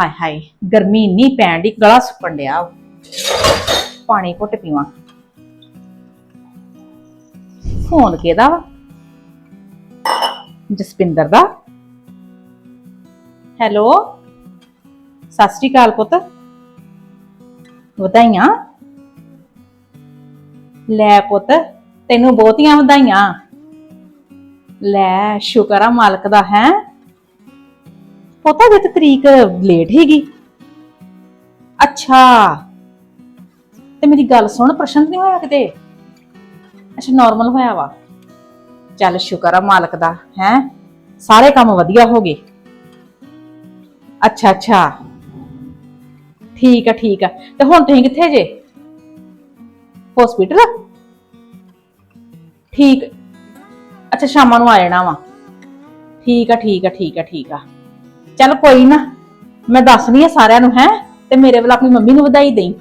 ਹਾਏ ਹਾਏ, ਗਰਮੀ ਇੰਨੀ ਪੈਣ ਦੀ ਗਲਾ ਸੁੱਕਣ ਡਿਆ ਪਾਣੀ ਘੁੱਟ ਪੀਵਾਂ। ਫੋਨ ਕਿਹਦਾ ਵਾ? ਜਸਪਿੰਦਰ ਦਾ। ਹੈਲੋ, ਸਤਿ ਸ਼੍ਰੀ ਅਕਾਲ ਪੁੱਤ। ਵਧਾਈਆਂ। ਲੈ ਪੁੱਤ, ਤੈਨੂੰ ਬਹੁਤੀਆਂ ਵਧਾਈਆਂ। ਲੈ, ਸ਼ੁਕਰ ਆ ਮਾਲਕ ਦਾ, ਹੈ? ਪਤਾ ਜੇ ਤਰੀਕ ਲੇਟ ਹੈਗੀ ਅੱਛਾ। ਤੇ ਮੇਰੀ ਗੱਲ ਸੁਣ ਪ੍ਰਸ਼ਨ ਨਹੀਂ ਹੋਇਆ ਕਿਤੇ? ਅੱਛਾ ਨਾਰਮਲ ਹੋਇਆ ਵਾ। ਚੱਲ ਸ਼ੁਕਰ ਆ ਮਾਲਕ ਦਾ, ਹੈ? ਸਾਰੇ ਕੰਮ ਵਧੀਆ ਹੋ ਗਏ। ਅੱਛਾ ਅੱਛਾ। ਠੀਕ ਆ ਠੀਕ ਆ। ਤੇ ਹੁਣ ਤੁਸੀਂ ਕਿੱਥੇ ਜੇ? ਹਸਪੀਟਲ ਠੀਕ। ਅੱਛਾ, ਸ਼ਾਮਾਂ ਨੂੰ ਆ ਜਾਣਾ ਵਾ। ਠੀਕ ਆ ਠੀਕ ਆ ਠੀਕ ਆ ਠੀਕ ਆ। ਚੱਲ ਕੋਈ ਨਾ, ਮੈਂ ਦੱਸਦੀ ਆ ਸਾਰਿਆਂ ਨੂੰ, ਹੈ? ਤੇ ਮੇਰੇ ਵੱਲ ਆਪਣੀ ਮੰਮੀ ਨੂੰ ਵਧਾਈ ਦੇਈ।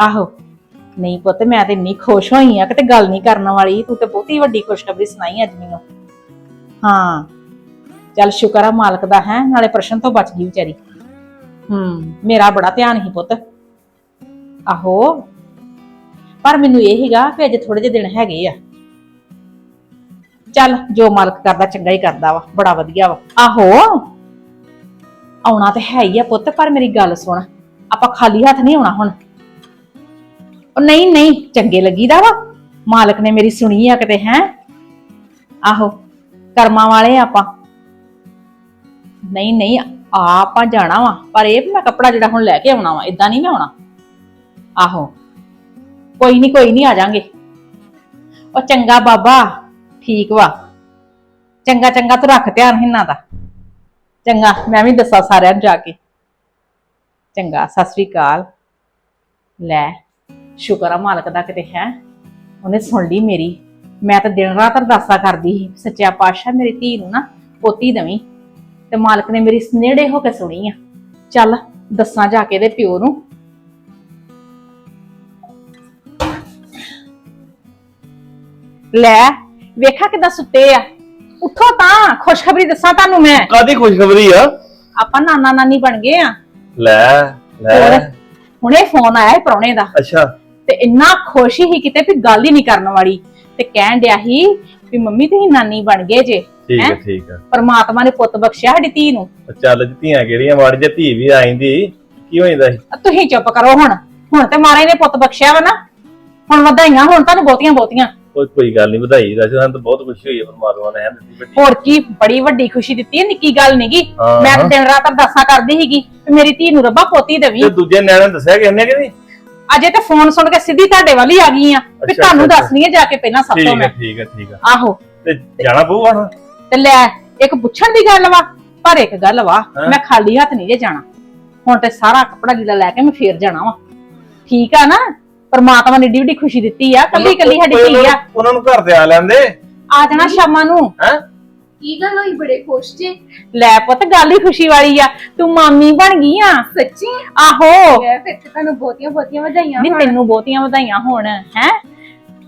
ਆਹੋ, ਨਹੀਂ ਪੁੱਤ, ਮੈਂ ਤੇ ਇੰਨੀ ਖੁਸ਼ ਹੋਈ ਆ ਕਿ ਗੱਲ ਨਹੀਂ ਕਰਨ ਵਾਲੀ। ਤੂੰ ਤੇ ਬਹੁਤੀ ਵੱਡੀ ਖੁਸ਼ਖਬਰੀ ਸੁਣਾਈ ਅੱਜ ਮੈਨੂੰ। ਹਾਂ, ਚੱਲ ਸ਼ੁਕਰ ਆ ਮਾਲਕ ਦਾ, ਹੈ? ਨਾਲੇ ਪ੍ਰਸ਼ਨ ਤੋਂ ਬਚ ਗਈ ਵਿਚਾਰੀ। ਹੂੰ, ਮੇਰਾ ਬੜਾ ਧਿਆਨ ਸੀ ਪੁੱਤ। ਆਹੋ, ਪਰ ਮੈਨੂੰ ਇਹ ਹੀਗਾ ਕਿ ਅਜੇ ਥੋੜੇ ਜਿਹੇ ਦਿਨ ਹੈਗੇ ਆ। ਚੱਲ, ਜੋ ਮਾਲਕ ਕਰਦਾ, ਚੰਗਾ ਹੀ ਕਰਦਾ ਵਾ, ਬੜਾ ਵਧੀਆ ਵਾ। ਆਹੋ ਆਉਣਾ ਤੇ ਹੈ ਹੀ ਆ ਪੁੱਤ, ਪਰ ਮੇਰੀ ਗੱਲ ਸੁਣ। ਆਪਾਂ ਖਾਲੀ ਹੱਥ ਨਹੀਂ ਆਉਣਾ ਹੁਣ। ਉਹ ਨਹੀਂ ਨਹੀਂ, ਚੰਗੇ ਲੱਗੀਦਾ ਵਾ। ਮਾਲਕ ਨੇ ਮੇਰੀ ਸੁਣੀ ਆ ਕਿਤੇ, ਹੈ? ਆਹੋ, ਕਰਮਾਂ ਵਾਲੇ ਆਪਾਂ। ਨਹੀਂ ਨਹੀਂ, ਆ ਆਪਾਂ ਜਾਣਾ ਵਾ, ਪਰ ਇਹ ਵੀ ਮੈਂ ਕੱਪੜਾ ਜਿਹੜਾ ਹੁਣ ਲੈ ਕੇ ਆਉਣਾ ਵਾ ਇਦਾਂ ਨਹੀਂ ਮੈਂ ਆਉਣਾ। ਆਹੋ, ਕੋਈ ਨਹੀਂ ਕੋਈ ਨਹੀਂ, ਆ ਜਾਾਂਗੇ। ਉਹ ਚੰਗਾ ਬਾਬਾ, ਠੀਕ ਵਾ। ਚੰਗਾ ਚੰਗਾ ਤੂੰ ਰੱਖ ਧਿਆਨ ਇਹਨਾਂ ਦਾ। ਚੰਗਾ, ਮੈਂ ਵੀ ਦੱਸਾਂ ਸਾਰਿਆਂ ਨੂੰ ਜਾ ਕੇ। ਚੰਗਾ, ਸਤਿ ਸ੍ਰੀ ਅਕਾਲ। ਲੈ, ਸ਼ੁਕਰ ਆ ਮਾਲਕ ਦਾ ਕਿਤੇ ਹੈ। ਉਹਨੇ ਸੁਣ ਲਈ ਮੇਰੀ। ਮੈਂ ਤਾਂ ਦਿਨ ਰਾਤ ਅਰਦਾਸਾਂ ਕਰਦੀ ਸੀ, ਸੱਚਿਆ ਪਾਤਸ਼ਾਹ ਮੇਰੀ ਧੀ ਨੂੰ ਨਾ ਪੋਤੀ ਦਵੀਂ। ਤੇ ਮਾਲਕ ਨੇ ਮੇਰੀ ਸਨੇੜੇ ਹੋ ਕੇ ਸੁਣੀ ਆ। ਚੱਲ, ਦੱਸਾਂ ਜਾ ਕੇ ਇਹਦੇ ਪਿਓ ਨੂੰ। ਲੈ, ਵੇਖਾ ਕਿਦਾਂ ਸੁੱਤੇ ਆ। ਉੱਠੋ ਤਾਂ ਖੁਸ਼ਖਬਰੀ ਦੱਸਾਂ ਤੁਹਾਨੂੰ ਮੈਂ। ਕਾਦੀ ਖੁਸ਼ਖਬਰੀ ਆ? ਆਪਾਂ ਨਾਨਾ ਨਾਨੀ ਬਣ ਗਏ ਆ। ਲੈ ਹੋਰ ਲੈ ਹੁਣੇ ਫੋਨ ਆਇਆ ਹੈ ਪ੍ਰਾਹੁਣੇ ਦਾ। ਅੱਛਾ। ਤੇ ਇੰਨਾ ਖੁਸ਼ ਹੀ ਕਿਤੇ ਵੀ ਗੱਲ ਹੀ ਨਹੀਂ ਕਰਨ ਵਾਲੀ। ਤੇ ਕਹਿਣ ਡਿਆ ਸੀ ਵੀ ਮੰਮੀ ਤੁਸੀਂ ਨਾਨੀ ਬਣ ਗਏ ਜੇ। ਠੀਕ ਹੈਂ? ਹੈ? ਠੀਕ ਹੈ ਪਰਮਾਤਮਾ ਨੇ ਪੁੱਤ ਬਖਸ਼ਿਆ ਸਾਡੀ ਧੀ ਨੂੰ। ਚੱਲ ਜੀ ਧੀਆਂ ਕਿਹੜੀਆਂ? ਮਾੜੀ ਜੇ ਧੀ ਵੀ ਆਈਂਦੀ ਕੀ ਹੋ ਜਾਂਦਾ ਸੀ? ਆ ਤੁਸੀਂ ਚੁੱਪ ਕਰੋ ਹੁਣ। ਹੁਣ ਤੇ ਮਾਰੇ ਨੇ ਪੁੱਤ ਬਖਸ਼ਿਆ ਵਾ ਨਾ। ਹੁਣ ਵਧਾਈਆਂ ਹੁਣ ਤੁਹਾਨੂੰ ਬਹੁਤੀਆਂ ਬਹੁਤੀਆਂ ਕੋਈ ਕੋਈ ਗੱਲ ਨਹੀਂ ਵਧਾਈ ਦਾ ਸਾਨੂੰ ਤਾਂ ਬਹੁਤ ਖੁਸ਼ੀ ਹੋਈ ਹੈ ਪਰਮਾਤਮਾ ਨੇ ਹੈ ਦਿੱਤੀ ਵੱਡੀ। ਹੋਰ ਕੀ ਬੜੀ ਵੱਡੀ ਖੁਸ਼ੀ ਦਿੱਤੀ ਹੈ ਨਿੱਕੀ ਗੱਲ ਨਹੀਂਗੀ ਹਾਂ, ਮੈਂ ਤਾਂ। ਦਿਨ ਰਾਤ ਅਰਦਾਸਾਂ ਕਰਦੀ ਸੀਗੀ ਵੀ ਮੇਰੀ ਧੀ ਨੂੰ ਰੱਬਾ ਪੋਤੀ ਦੇਵੀਂ। ਤੇ ਦੂਜੇ ਨਿਆਣੇ ਨੂੰ ਦੱਸਿਆ ਕਿਸੇ ਨੇ ਕਿ ਨਹੀਂ? ਅਜੇ ਤੇ ਫੋਨ ਸੁਣ ਕੇ ਸਿੱਧੀ ਤੁਹਾਡੇ ਵੱਲ ਹੀ ਆ ਗਈ ਆ ਵੀ ਅੱਛਾ, ਤੁਹਾਨੂੰ ਅੱਛਾ। ਦੱਸਣੀ ਹੈ ਜਾ ਕੇ ਪਹਿਲਾਂ ਸਭ ਤੋਂ ਠੀਕ ਹੈ ਮੈਂ। ਠੀਕ ਹੈ ਠੀਕ ਹੈ ਆਹੋ। ਤੇ ਜਾਣਾ ਪਊਗਾ ਹੁਣ? ਤੇ ਲੈ ਇੱਕ ਪੁੱਛਣ ਦੀ ਗੱਲ ਵਾ ਪਰ ਇੱਕ ਗੱਲ ਵਾ ਹਾਂ। ਮੈਂ ਖਾਲੀ ਹੱਥ ਨਹੀਂ ਜੇ ਜਾਣਾ। ਹੁਣ ਤੇ ਸਾਰਾ ਕੱਪੜਾ ਲੀੜਾ ਲੈ ਕੇ ਮੈਂ ਫੇਰ ਜਾਣਾ ਵਾ। ਠੀਕ ਆ ਨਾ? ਪਰਮਾਤਮਾ ਨੇ ਏਡੀ ਵੱਡੀ ਖੁਸ਼ੀ ਦਿੱਤੀ ਆ ਕੱਲੀ ਕੱਲੀ ਸਾਡੀ ਧੀ ਆ। ਉਹਨਾਂ- ਨੂੰ ਘਰ ਤੇ ਆ ਲੈਂਦੇ? ਆ ਜਾਣਾ ਸ਼ਾਮਾਂ ਨੂੰ। ਹੈ? ਕੀ ਗੱਲ ਹੋਈ? ਬੜੇ ਖੁਸ਼ ਜੇ। ਲੈ ਪੁੱਤ ਗੱਲ ਹੀ ਖੁਸ਼ੀ ਵਾਲੀ ਆ। ਤੂੰ ਮਾਮੀ ਬਣ ਗਈ ਆ। ਸੱਚੀ? ਆਹੋ। ਮੈਂ ਫਿਰ ਤੇ ਤੁਹਾਨੂੰ ਬਹੁਤੀਆਂ ਬਹੁਤੀਆਂ ਵਧਾਈਆਂ ਨਹੀਂ ਹੋਣ। ਤੈਨੂੰ ਬਹੁਤੀਆਂ ਵਧਾਈਆਂ ਹੋਣ ਹੈ?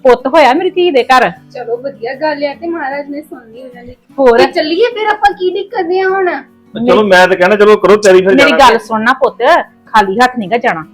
ਪੁੱਤ ਹੋਇਆ ਮੇਰੀ ਧੀ ਦੇ ਘਰ। ਚਲੋ ਵਧੀਆ ਗੱਲ ਹੈ ਤੇ ਮਹਾਰਾਜ ਨੇ ਸੁਣ ਲਈ ਉਹਨਾਂ ਦੀ। ਹੋਰ? ਤੇ ਚੱਲੀਏ ਫਿਰ ਆਪਾਂ ਕੀ ਦਿੱਕਦੇ ਆ ਹੁਣ? ਚਲੋ ਮੈਂ ਤਾਂ ਕਹਿੰਦਾ ਚਲੋ ਕਰੋ ਤਿਆਰੀ ਫਿਰ ਮੇਰੀ ਜਾਣਾ। ਗੱਲ ਸੁਣਨਾ ਪੁੱਤ ਖਾਲੀ ਹੱਥ ਨਹੀਂਗਾ ਜਾਣਾ।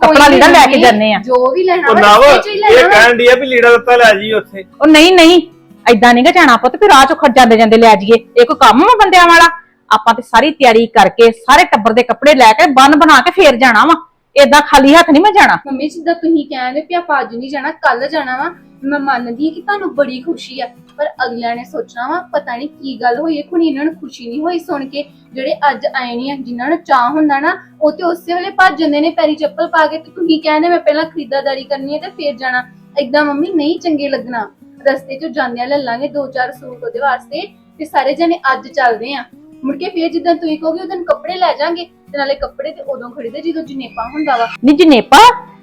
ਕੱਪੜਾ ਲੀੜਾ ਲੈ ਕੇ ਜਾਂਦੇ ਆ। ਜੋ ਵੀ ਲੈਣਾ ਉਹ ਨਵ ਇਹ। ਕਹਿਣ ਦੀ ਆ ਵੀ ਲੀੜਾ ਦਿੱਤਾ ਲੈ ਜੀ ਉੱਥੇ। ਉਹ ਨਹੀਂ ਨਹੀਂ ਐਦਾਂ ਨਹੀਂਗਾ ਜਾਣਾ ਪੁੱਤ ਫਿਰ ਰਾਹ ਚੋਂ ਖੜ ਜਾਂਦੇ ਜਾਂਦੇ ਲੈ ਜਾਈਏ। ਇਹ ਕੋਈ ਕੰਮ ਵਾ ਬੰਦਿਆਂ ਵਾਲਾ? ਆਪਾਂ ਤੇ ਸਾਰੀ ਤਿਆਰੀ ਕਰਕੇ ਸਾਰੇ ਟੱਬਰ ਦੇ ਕੱਪੜੇ ਲੈ ਕੇ ਬੰਨ ਬਣਾ ਕੇ ਫੇਰ ਜਾਣਾ ਵਾ। ਏਦਾਂ ਖਾਲੀ ਹੱਥ ਨਹੀਂ ਮੈਂ ਜਾਣਾ। ਮੰਮੀ, ਜਿੱਦਾਂ ਤੁਸੀਂ ਕਹਿੰਦੇ ਵੀ ਆਪਾਂ ਅੱਜ ਨਹੀਂ ਜਾਣਾ ਕੱਲ ਜਾਣਾ ਵਾ। ਮੈਂ ਮੰਨਦੀ ਹਾਂ ਕਿ ਤੁਹਾਨੂੰ ਬੜੀ ਖੁਸ਼ੀ ਆ, ਪਰ ਅਗਲਿਆਂ ਨੇ ਸੋਚਣਾ ਵਾ, ਪਤਾ ਨਹੀਂ ਕੀ ਗੱਲ ਹੋਈ ਹੈ। ਕੁਣੀ ਇਹਨਾਂ ਨੂੰ ਖੁਸ਼ੀ ਨਹੀਂ ਹੋਈ ਸੁਣ ਕੇ, ਜਿਹੜੇ ਅੱਜ ਆਏ ਨਹੀਂ ਆ, ਜਿਨ੍ਹਾਂ ਨੂੰ ਚਾਹ ਹੁੰਦਾ ਨਾ, ਉਹ ਤੇ ਉਸੇ ਵੇਲੇ ਭੱਜ ਜਾਂਦੇ ਨੇ, ਪੈਰੀ ਚੱਪਲ ਪਾ ਕੇ। ਤੇ ਤੁਸੀਂ ਕਹਿੰਦੇ ਮੈਂ ਪਹਿਲਾਂ ਖਰੀਦਦਾਰੀ ਕਰਨੀ ਹੈ ਤੇ ਫੇਰ ਜਾਣਾ। ਏਦਾਂ ਮੰਮੀ, ਨਹੀਂ ਚੰਗੇ ਲੱਗਣਾ। ਰਸਤੇ 'ਚ ਜਾਂਦਿਆਂ ਲੈ ਲਾਂਗੇ ਦੋ ਚਾਰ ਸੂਟ ਉਹਦੇ ਵਾਸਤੇ, ਤੇ ਸਾਰੇ ਜਣੇ ਅੱਜ ਚੱਲਦੇ ਆ। ਮੁੜ ਕੇ ਫੇਰ ਜਿੱਦਾਂ ਤੁਸੀਂ ਕਹੋਗੇ ਉਦੋਂ ਕੱਪੜੇ ਲੈ ਜਾਾਂਗੇ। ਤੇ ਨਾਲੇ ਕੱਪੜੇ ਤੇ ਉਦੋਂ ਖਰੀਦੇ ਜਦੋਂ ਜਨੇਪਾ ਹੁੰਦਾ ਵਾ। ਨੀ ਜਨੇਪਾ,